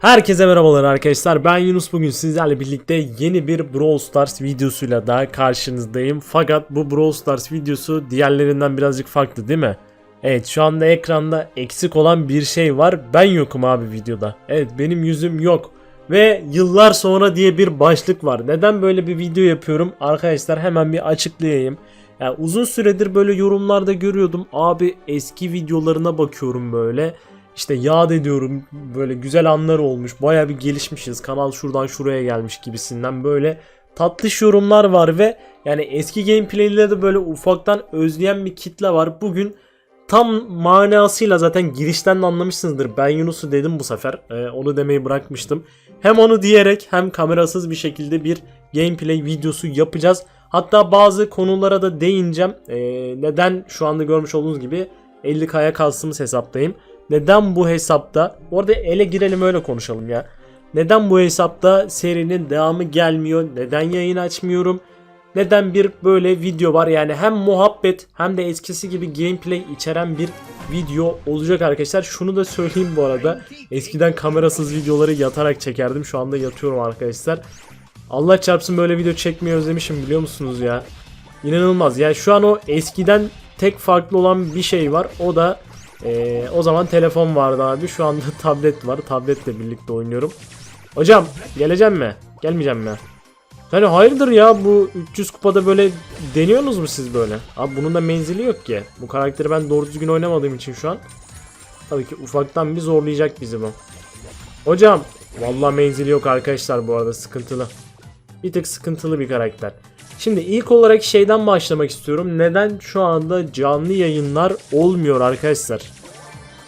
Herkese merhabalar arkadaşlar. Ben Yunus. Bugün sizlerle birlikte yeni bir Brawl Stars videosuyla daha karşınızdayım. Fakat bu Brawl Stars videosu diğerlerinden birazcık farklı değil mi? Evet şu anda ekranda eksik olan bir şey var. Ben yokum abi videoda. Evet benim yüzüm yok. Ve yıllar sonra diye bir başlık var. Neden böyle bir video yapıyorum? Arkadaşlar hemen bir açıklayayım. Yani uzun süredir böyle yorumlarda görüyordum. Abi eski videolarına bakıyorum böyle işte yad ediyorum böyle güzel anlar olmuş baya bir gelişmişiz kanal şuradan şuraya gelmiş gibisinden böyle tatlış yorumlar var ve yani eski gameplay'leri de böyle ufaktan özleyen bir kitle var. Bugün tam manasıyla zaten girişten de anlamışsınızdır. Ben Yunus'u dedim bu sefer. Ee, onu demeyi bırakmıştım. Hem onu diyerek hem kamerasız bir şekilde bir gameplay videosu yapacağız. Hatta bazı konulara da değineceğim. Ee, neden şu anda görmüş olduğunuz gibi 50k'ya kastığımız hesaptayım. Neden bu hesapta? Bu arada ele girelim öyle konuşalım ya. Neden bu hesapta serinin devamı gelmiyor? Neden yayın açmıyorum? Neden bir böyle video var? Yani hem muhabbet hem de eskisi gibi gameplay içeren bir video olacak arkadaşlar. Şunu da söyleyeyim bu arada. Eskiden kamerasız videoları yatarak çekerdim. Şu anda yatıyorum arkadaşlar. Allah çarpsın böyle video çekmeyi özlemişim biliyor musunuz ya? İnanılmaz. Yani şu an o eskiden tek farklı olan bir şey var. O da ee, o zaman telefon vardı abi. Şu anda tablet var. Tabletle birlikte oynuyorum. Hocam geleceğim mi? Gelmeyeceğim mi? Yani hayırdır ya bu 300 kupada böyle deniyorsunuz mu siz böyle? Abi bunun da menzili yok ki. Bu karakteri ben doğru düzgün oynamadığım için şu an. Tabii ki ufaktan bir zorlayacak bizi bu. Hocam vallahi menzili yok arkadaşlar bu arada sıkıntılı. Bir tık sıkıntılı bir karakter. Şimdi ilk olarak şeyden başlamak istiyorum. Neden şu anda canlı yayınlar olmuyor arkadaşlar?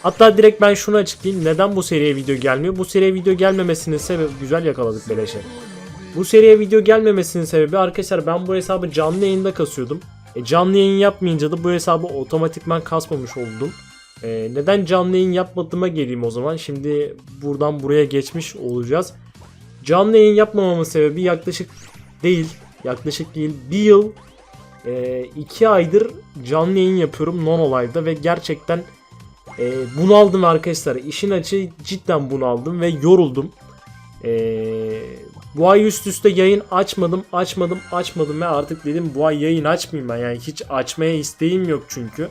Hatta direkt ben şunu açıklayayım. Neden bu seriye video gelmiyor? Bu seriye video gelmemesinin sebebi güzel yakaladık beleşe. Bu seriye video gelmemesinin sebebi arkadaşlar ben bu hesabı canlı yayında kasıyordum. E, canlı yayın yapmayınca da bu hesabı otomatikman kasmamış oldum. E, neden canlı yayın yapmadığıma geleyim o zaman. Şimdi buradan buraya geçmiş olacağız. Canlı yayın yapmamamın sebebi yaklaşık değil yaklaşık değil bir yıl e, iki aydır canlı yayın yapıyorum non live'da ve gerçekten e, bunaldım arkadaşlar. İşin açığı cidden bunaldım ve yoruldum. E, bu ay üst üste yayın açmadım, açmadım, açmadım ve artık dedim bu ay yayın açmayayım ben. Yani hiç açmaya isteğim yok çünkü.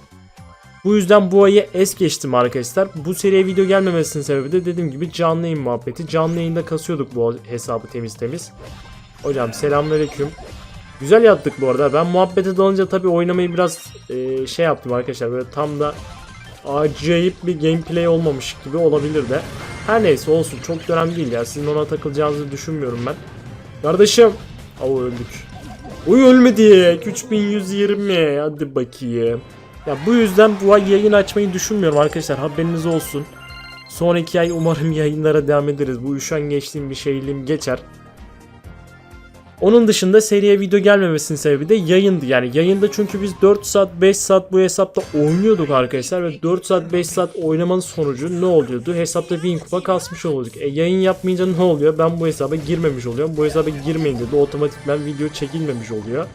Bu yüzden bu ayı es geçtim arkadaşlar. Bu seriye video gelmemesinin sebebi de dediğim gibi canlı yayın muhabbeti. Canlı yayında kasıyorduk bu hesabı temiz temiz. Hocam selamünaleyküm. Güzel yaptık bu arada. Ben muhabbete dalınca tabii oynamayı biraz e, şey yaptım arkadaşlar. Böyle tam da acayip bir gameplay olmamış gibi olabilir de. Her neyse olsun çok dönem değil ya. Sizin ona takılacağınızı düşünmüyorum ben. Kardeşim. Av öldük. Uy ölmedi. 3120. Hadi bakayım. Ya bu yüzden bu ay yayın açmayı düşünmüyorum arkadaşlar. Haberiniz olsun. Sonraki ay umarım yayınlara devam ederiz. Bu üşen geçtiğim bir şeyliğim geçer. Onun dışında seriye video gelmemesinin sebebi de yayındı. Yani yayında çünkü biz 4 saat 5 saat bu hesapta oynuyorduk arkadaşlar ve 4 saat 5 saat oynamanın sonucu ne oluyordu? Hesapta 1000 kupa kasmış oluyorduk. E yayın yapmayınca ne oluyor? Ben bu hesaba girmemiş oluyorum. Bu hesaba girmeyince de otomatikman video çekilmemiş oluyor.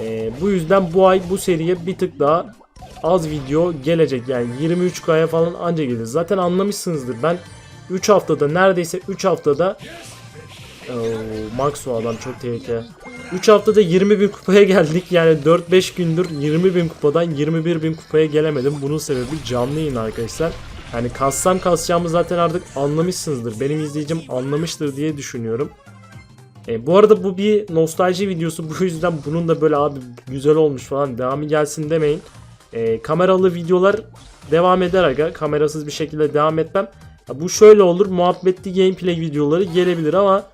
E, bu yüzden bu ay bu seriye bir tık daha az video gelecek. Yani 23K'ya falan anca gelir. Zaten anlamışsınızdır. Ben 3 haftada neredeyse 3 haftada Oo, Max adam çok tehlikeli. 3 haftada 20 bin kupaya geldik. Yani 4-5 gündür 20 bin kupadan 21 bin kupaya gelemedim. Bunun sebebi canlı yayın arkadaşlar. Yani kassam kasacağımı zaten artık anlamışsınızdır. Benim izleyicim anlamıştır diye düşünüyorum. E, bu arada bu bir nostalji videosu. Bu yüzden bunun da böyle abi güzel olmuş falan devamı gelsin demeyin. E, kameralı videolar devam eder aga. Kamerasız bir şekilde devam etmem. Ya bu şöyle olur. Muhabbetli gameplay videoları gelebilir ama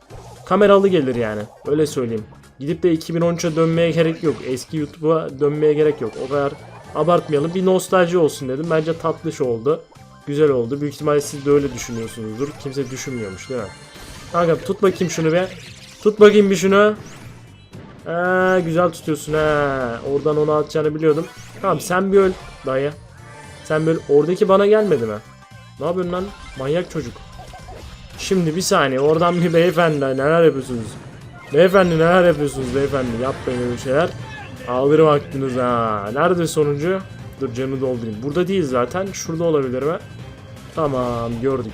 kameralı gelir yani. Öyle söyleyeyim. Gidip de 2013'e dönmeye gerek yok. Eski YouTube'a dönmeye gerek yok. O kadar abartmayalım. Bir nostalji olsun dedim. Bence tatlış oldu. Güzel oldu. Büyük ihtimalle siz de öyle düşünüyorsunuzdur. Kimse düşünmüyormuş değil mi? Kanka tut bakayım şunu be. Tut bakayım bir şunu. Ee, güzel tutuyorsun ha. Oradan onu atacağını biliyordum. Tamam sen bir öl dayı. Sen böyle oradaki bana gelmedi mi? Ne yapıyorsun lan? Manyak çocuk. Şimdi bir saniye oradan bir beyefendi neler yapıyorsunuz? Beyefendi neler yapıyorsunuz beyefendi? Yapmayın öyle şeyler. Alır vaktiniz ha. Nerede sonuncu? Dur canı doldurayım. Burada değil zaten. Şurada olabilir mi? Tamam gördük.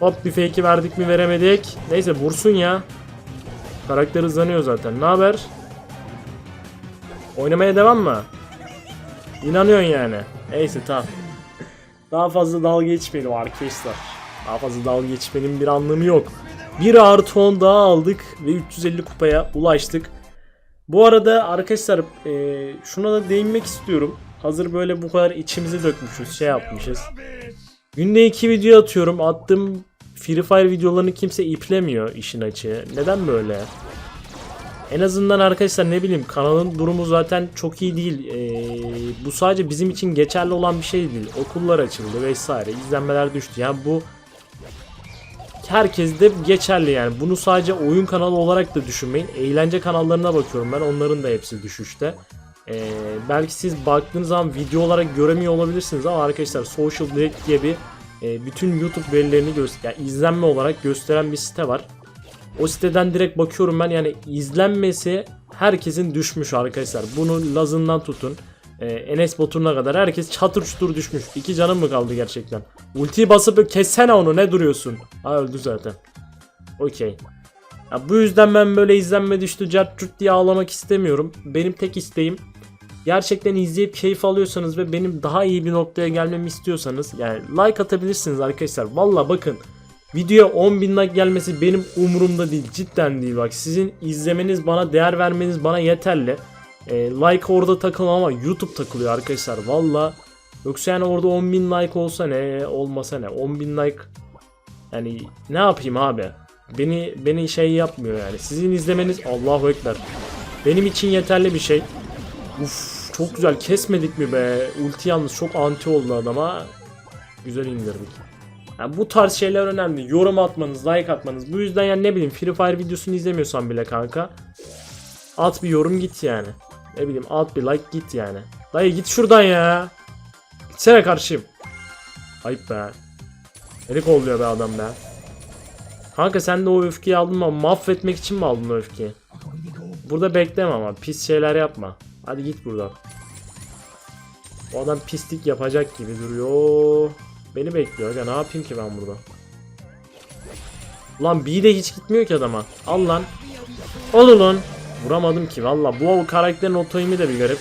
Hop bir fake'i verdik mi veremedik. Neyse vursun ya. Karakter hızlanıyor zaten. Ne haber? Oynamaya devam mı? İnanıyorsun yani. Neyse tamam. Daha fazla dalga geçmeyelim arkadaşlar. Daha fazla dalga geçmenin bir anlamı yok. Bir artı 10 daha aldık ve 350 kupaya ulaştık. Bu arada arkadaşlar e, şuna da değinmek istiyorum. Hazır böyle bu kadar içimizi dökmüşüz, şey yapmışız. Günde iki video atıyorum. Attığım Free Fire videolarını kimse iplemiyor işin açığı. Neden böyle? En azından arkadaşlar ne bileyim kanalın durumu zaten çok iyi değil. Ee, bu sadece bizim için geçerli olan bir şey değil. Okullar açıldı vesaire. izlenmeler düştü. Yani bu herkes de geçerli yani. Bunu sadece oyun kanalı olarak da düşünmeyin. Eğlence kanallarına bakıyorum ben. Onların da hepsi düşüşte. Ee, belki siz baktığınız zaman video olarak göremiyor olabilirsiniz ama arkadaşlar Social Direct diye bir e, bütün YouTube verilerini göster yani izlenme olarak gösteren bir site var. O siteden direkt bakıyorum ben yani izlenmesi herkesin düşmüş arkadaşlar. Bunu Laz'ından tutun. E, Enes Batur'una kadar herkes çatır çutur düşmüş. İki canım mı kaldı gerçekten? Ultiyi basıp kessene onu ne duruyorsun? Ha öldü zaten. Okey. Ya bu yüzden ben böyle izlenme düştü cart diye ağlamak istemiyorum. Benim tek isteğim gerçekten izleyip keyif alıyorsanız ve benim daha iyi bir noktaya gelmemi istiyorsanız yani like atabilirsiniz arkadaşlar. Valla bakın videoya 10.000 like gelmesi benim umurumda değil cidden değil bak sizin izlemeniz bana değer vermeniz bana yeterli. E, like orada takıl ama YouTube takılıyor arkadaşlar valla. Yoksa yani orada 10.000 like olsa ne olmasa ne 10.000 like yani ne yapayım abi beni beni şey yapmıyor yani sizin izlemeniz Allahu Ekber benim için yeterli bir şey. Uf çok güzel kesmedik mi be? Ulti yalnız çok anti oldu adama. Güzel indirdik. Yani bu tarz şeyler önemli. Yorum atmanız, like atmanız. Bu yüzden yani ne bileyim Free Fire videosunu izlemiyorsan bile kanka. At bir yorum git yani. Ne bileyim at bir like git yani. Dayı git şuradan ya. Gitsene karşıyım. Ayıp be. Beni kolluyor be adam be. Kanka sen de o öfkeyi aldın mı? Mahvetmek için mi aldın öfkeyi? Burada bekleme ama pis şeyler yapma. Hadi git buradan. O adam pislik yapacak gibi duruyor. Beni bekliyor ya ne yapayım ki ben burada? Lan B de hiç gitmiyor ki adama. Al lan. Ol ulan. Vuramadım ki valla. Bu karakterin otoyimi de bir garip.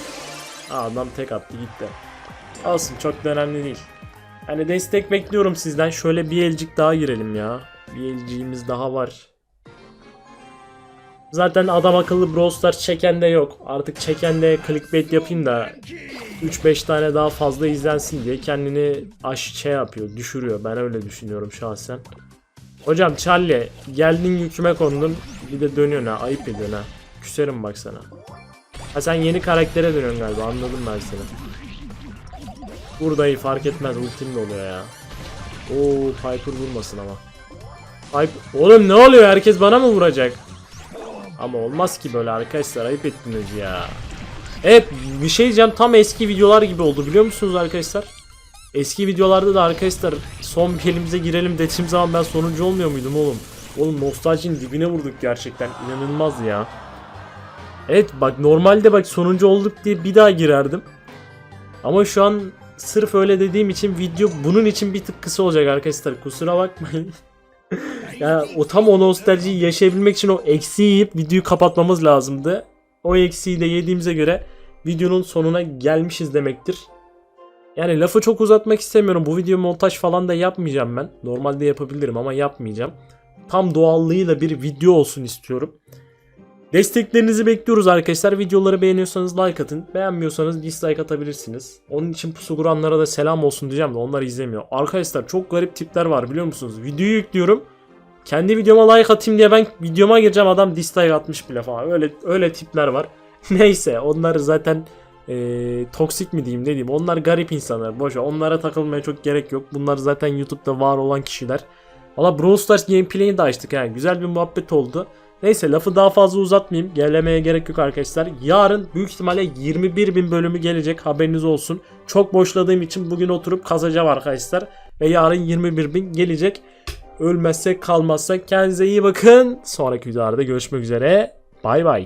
Aa, adam tek attı gitti. Olsun çok da önemli değil. Hani destek bekliyorum sizden. Şöyle bir elcik daha girelim ya. Bir elciğimiz daha var. Zaten adam akıllı Brawl çeken de yok. Artık çeken de clickbait yapayım da 3-5 tane daha fazla izlensin diye kendini aş şey yapıyor, düşürüyor. Ben öyle düşünüyorum şahsen. Hocam Charlie geldin yüküme kondun bir de dönüyorsun ha ayıp ediyorsun ha. Küserim bak sana. Ha sen yeni karaktere dönüyorsun galiba anladım ben seni. Buradayı fark etmez ultim de oluyor ya. Oo Piper vurmasın ama. Piper... Oğlum ne oluyor herkes bana mı vuracak? Ama olmaz ki böyle arkadaşlar ayıp ettiniz ya. Evet bir şey diyeceğim tam eski videolar gibi oldu biliyor musunuz arkadaşlar? Eski videolarda da arkadaşlar son bir elimize girelim dediğim zaman ben sonuncu olmuyor muydum oğlum? Oğlum nostaljinin dibine vurduk gerçekten inanılmaz ya. Evet bak normalde bak sonuncu olduk diye bir daha girerdim. Ama şu an sırf öyle dediğim için video bunun için bir tık kısa olacak arkadaşlar kusura bakmayın. Yani o tam o nostaljiyi yaşayabilmek için o eksiği yiyip videoyu kapatmamız lazımdı. O eksiği de yediğimize göre videonun sonuna gelmişiz demektir. Yani lafı çok uzatmak istemiyorum. Bu video montaj falan da yapmayacağım ben. Normalde yapabilirim ama yapmayacağım. Tam doğallığıyla bir video olsun istiyorum. Desteklerinizi bekliyoruz arkadaşlar. Videoları beğeniyorsanız like atın. Beğenmiyorsanız dislike atabilirsiniz. Onun için pusuguranlara da selam olsun diyeceğim de onlar izlemiyor. Arkadaşlar çok garip tipler var biliyor musunuz? Videoyu yüklüyorum. Kendi videoma like atayım diye ben videoma gireceğim adam dislike atmış bile falan. Öyle öyle tipler var. Neyse onlar zaten eee, toksik mi diyeyim ne diyeyim. Onlar garip insanlar. Boşver onlara takılmaya çok gerek yok. Bunlar zaten YouTube'da var olan kişiler. Valla Brawl Stars gameplay'ini de açtık ha. Güzel bir muhabbet oldu. Neyse lafı daha fazla uzatmayayım. Gelemeye gerek yok arkadaşlar. Yarın büyük ihtimalle 21 bin bölümü gelecek haberiniz olsun. Çok boşladığım için bugün oturup kazacağım arkadaşlar. Ve yarın 21 bin gelecek. Ölmezsek kalmazsak kendinize iyi bakın. Sonraki videolarda görüşmek üzere. Bay bay.